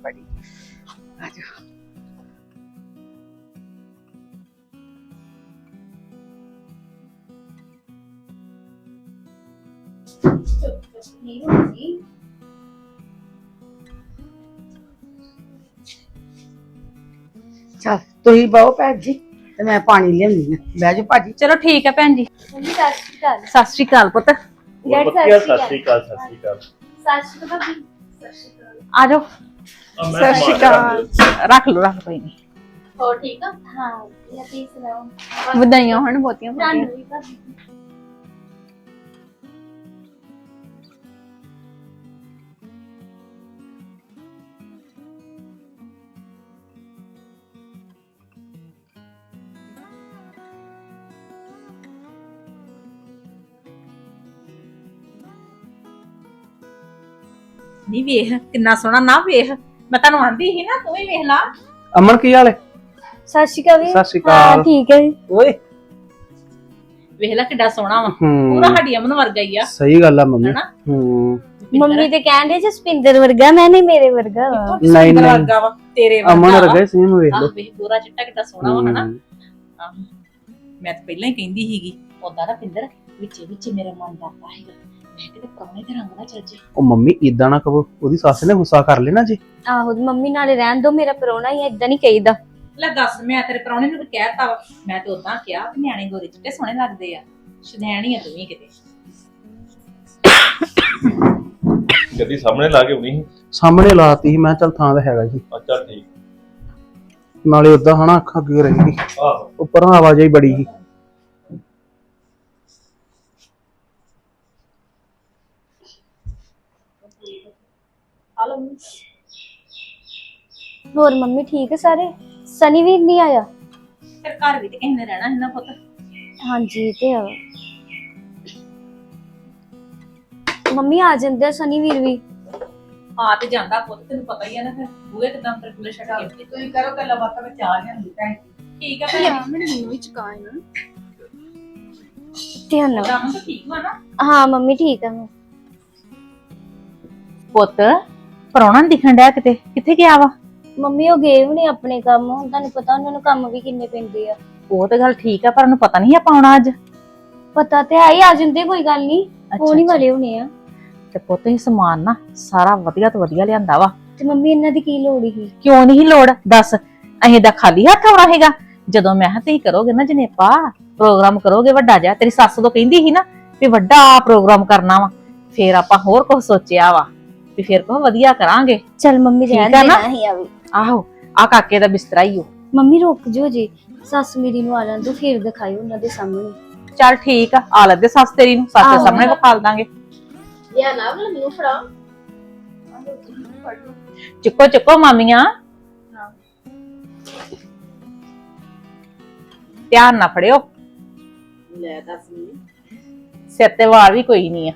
ਤੁਸੀਂ ਬਹੁ ਭੈਣ ਜੀ ਤੇ ਮੈਂ ਪਾਣੀ ਲਿਆਉਂਦੀ ਆ ਬਹਿ ਜਾ ਭਾਜੀ। ਚਲੋ ਠੀਕ ਹੈ ਭੈਣ ਜੀ। ਸਤਿ ਸ਼੍ਰੀ ਅਕਾਲ। ਸਤਿ ਸ਼੍ਰੀ ਅਕਾਲ ਪੁੱਤ। ਡੈਡ ਸਤਿ ਸ਼੍ਰੀ ਅਕਾਲ। ਸਤਿ ਸ਼੍ਰੀ ਅਕਾਲ। ਸਤਿ ਸ਼੍ਰੀ ਅਕਾਲ ਭਾਬੀ। ਸਤਿ ਸ਼੍ਰੀ ਅਕਾਲ। ਆਜੋ ਸਤਿ ਸ਼੍ਰੀ ਅਕਾਲ। ਰੱਖ ਲਓ ਰੱਖ ਲਓ ਕੋਈ ਨਹੀਂ। ਹੋਰ ਠੀਕ ਆ ਹਾਂ ਵਧੀਆ ਤੁਸੀਂ ਸੁਣਾਓ? ਵਧਾਈਆਂ ਹੁਣ ਬਹੁਤੀਆਂ ਤੁਹਾਨੂੰ ਵੀ ਭਾਬੀ। ਨਹੀਂ ਵੇਖ ਕਿੰਨਾ ਸੋਹਣਾ ਨਾ ਵੇਖ। ਮੈਂ ਤੁਹਾਨੂੰ ਆਂਦੀ ਸੀ ਨਾ ਤੂੰ ਵੀ ਵੇਖ ਲਾ। ਅਮਨ ਕੀ ਹਾਲ ਹੈ? ਸਤਿ ਸ਼੍ਰੀ ਅਕਾਲ ਸਤਿ ਸ਼੍ਰੀ ਅਕਾਲ। ਠੀਕ ਹੈ ਓਏ। ਵੇਖ ਲੈ ਕਿੱਡਾ ਸੋਹਣਾ ਵਾ। ਹੂੰ। ਪੂਰਾ ਸਾਡੀ ਅਮਨ ਵਰਗਾ ਹੀ ਆ। ਸਹੀ ਗੱਲ ਆ ਮੰਮੀ। ਹਨਾ? ਹੂੰ। ਮੰਮੀ ਤੇ ਕਹਿੰਦੇ ਜਸਪਿੰਦਰ ਵਰਗਾ ਮੈਂ ਨਹੀਂ ਮੇਰੇ ਵਰਗਾ। ਵਾ ਨਹੀਂ, ਨਹੀਂ। ਵਰਗਾ ਵਾ ਤੇਰੇ ਅਮਨ ਵਰਗਾ ਵਾ। ਰਗੇ ਸੇਮ ਵੇਖ ਲੋ ਵੇਖ ਪੂਰਾ ਚਿੱਟਾ ਕਿੱਡਾ ਸੋਹਣਾ ਵਾ ਹਨਾ? ਹੂੰ। ਆਹ, ਮੈਂ ਤਾਂ ਪਹਿਲਾਂ ਹੀ ਕਹਿੰਦੀ ਸੀਗੀ ਉਦਾਂ ਦਾ ਪਿੰਦਰ ਵਿੱਚੇ ਵਿੱਚੇ ਮੇਰਾ ਮਨ ਡਰਦਾ ਹੈਗਾ। ਮੈਂ ਕਿਤੇ ਪ੍ਰਾਹੁਣੇ ਦੇ ਰੰਗ ਨਾ ਚੱਲ ਜੇ ਉਹ ਮੰਮੀ ਇਦਾਂ ਨਾ ਕਹੋ ਉਹਦੀ ਸੱਸ ਨੇ ਗੁੱਸਾ ਕਰ ਲੈਣਾ ਜੀ। ਆਹੋ ਮੰਮੀ ਨਾਲੇ ਰਹਿਣ ਦੋ ਮੇਰਾ ਪਰੋਣਾ ਹੀ ਇਦਾਂ ਨਹੀਂ ਕਹੀਦਾ। ਲੈ ਦੱਸ ਮੈਂ ਤੇਰੇ ਪ੍ਰਾਹੁਣੇ ਨੂੰ ਕਹਿਤਾ ਵਾ। ਮੈਂ ਤੇ ਉਦਾਂ ਕਿਹਾ ਵੀ ਨਿਆਣੇ ਗੋਰੇ ਚਿੱਟੇ ਸੋਹਣੇ ਲੱਗਦੇ ਆ। ਸ਼ਦੈਣੀ ਆ ਤੂੰ ਵੀ ਕਿਤੇ। ਗੱਡੀ ਸਾਹਮਣੇ ਲਾ ਕੇ ਆਉਣੀ ਸੀ? ਸਾਹਮਣੇ ਲਾਤੀ ਸੀ ਮੈਂ ਕਿਹਾ ਚੱਲ ਥਾਂ ਤਾਂ ਹੈਗਾ ਜੀ। ਅੱਛਾ ਠੀਕ। ਨਾਲੇ ਉਦਾਂ ਹਨਾ ਅੱਖਾਂ ਅੱਗੇ ਰਹੇਗੀ ਆਹੋ। ਉੱਪਰੋਂ ਆਵਾਜਾਈ ਬੜੀ ਸੀ। ਹੋਰ ਮੰਮੀ ਠੀਕ ਹੈ ਸਾਰੇ? ਸਨੀ ਵੀਰ ਨਹੀਂ ਆਇਆ? ਫਿਰ ਘਰ ਵੀ ਤੇ ਕਿਸੇ ਨੇ ਰਹਿਣਾ ਸੀ ਨਾ ਪੁੱਤ। ਹਾਂਜੀ ਤੇ ਆ। ਮੰਮੀ ਆ ਜਾਂਦੇ ਆ ਸਨੀ ਵੀਰ ਵੀ? ਆ ਤੇ ਜਾਂਦਾ ਪੁੱਤ ਤੈਨੂੰ ਪਤਾ ਹੀ ਆ ਨਾ ਫਿਰ। ਬੂਹੇ ਕਿਦਾਂ ਅੰਦਰ ਖੁੱਲੇ ਛੱਡ ਕੇ। ਤੁਸੀਂ ਕਰੋ ਗੱਲਾਂ ਬਾਤਾਂ ਵਿੱਚ ਆ ਜਾਂਦੀ ਭੈਣ ਠੀਕ ਆ ਭੈਣ ਮੈਨੂੰ ਵੀ ਚੁਕਾ ਇਹਨਾਂ। ਧਿਆਨ ਤਾਂ ਠੀਕ ਵਾ ਨਾ? ਹਾਂ ਮੰਮੀ ਠੀਕ ਆ ਮੈਂ ਪੁੱਤ ਪ੍ਰਾਹੁਣਾ ਨੀ ਦਿਖਣ ਡਿਆ ਕਿਤੇ? ਕਿੱਥੇ ਗਿਆ ਵਾ? ਮੰਮੀ ਉਹ ਗਏ ਵੀ ਨਹੀਂ ਆਪਣੇ ਕੰਮ। ਹੁਣ ਤੁਹਾਨੂੰ ਪਤਾ ਉਹਨਾਂ ਨੂੰ ਕੰਮ ਵੀ ਕਿੰਨੇ ਪੈਂਦੇ ਆ। ਉਹ ਤੇ ਗੱਲ ਠੀਕ ਆ ਪਰ ਉਹਨੂੰ ਪਤਾ ਨਹੀਂ ਆਪਾਂ ਆਉਣਾ ਅੱਜ। ਪਤਾ ਤੇ ਹੈ ਹੀ ਆ ਜਾਂਦੇ ਕੋਈ ਗੱਲ ਨਹੀਂ ਅੱਛਾ। ਵਾਲੇ ਹੋਣੇ ਆ। ਤੇ ਪੁੱਤ ਇਹ ਸਮਾਨ ਨਾ ਸਾਰਾ ਵਧੀਆ ਤੋਂ ਵਧੀਆ ਲਿਆਂਦਾ ਵਾ। ਤੇ ਮੰਮੀ ਇਹਨਾਂ ਦੀ ਕੀ ਲੋੜ ਸੀ? ਕਿਉਂ ਨਹੀਂ ਲੋੜ? ਦੱਸ ਅਸੀਂ ਦਾ ਖਾਲੀ ਹੱਥ ਆਉਣਾ ਹੈਗਾ ਜਦੋਂ ਮੈਂ ਕਿਹਾ ਤੁਸੀਂ ਕਰੋਗੇ ਨਾ ਜਨੇਪਾ? ਪ੍ਰੋਗਰਾਮ ਕਰੋਗੇ ਵੱਡਾ ਜਿਹਾ? ਤੇਰੀ ਸੱਸ ਤੋਂ ਕਹਿੰਦੀ ਸੀ ਨਾ ਵੀ ਵੱਡਾ ਪ੍ਰੋਗਰਾਮ ਕਰਨਾ ਵਾ। ਫੇਰ ਆਪਾਂ ਹੋਰ ਕੁਝ ਸੋਚਿਆ ਵਾ। ਵੀ ਫੇਰ ਕੋ ਵਧੀਆ ਕਰਾਂਗੇ। ਚਲ ਮੰਮੀ ਰਹਿਣ ਆ ਨਾ? ਹੀ ਆਵੇ ਆਹੋ ਆ ਕਾਕੇ ਦਾ ਬਿਸਤਰਾ ਹੀ ਓ ਮੰਮੀ ਰੁਕ ਜਿਓ ਜੀ ਸੱਸ ਮੇਰੀ ਨੂੰ ਆ ਲੈਣ ਦੋ ਫਿਰ ਦਿਖਾਇਓ ਉਹਨਾਂ ਦੇ ਸਾਹਮਣੇ। ਚੱਲ ਠੀਕ ਆ ਆ ਲੱਦੇ ਸੱਸ ਤੇਰੀ ਨੂੰ ਸੱਸ ਦੇ ਆਹੋ। ਸਾਹਮਣੇ ਵਿਖਾਲ ਦਾਂਗੇ। ਲਿਆ ਨਾ ਮੈਨੂੰ ਫੜਾ। ਚੁੱਕੋ ਚੁੱਕੋ ਮਾਮੀਆਂ। ਧਿਆਨ ਨਾ ਫੜਿਓ। ਲੈ ਦੱਸ ਸਿਰ ਤੇ ਵਾਲ ਵੀ ਕੋਈ ਨਹੀਂ ਆ।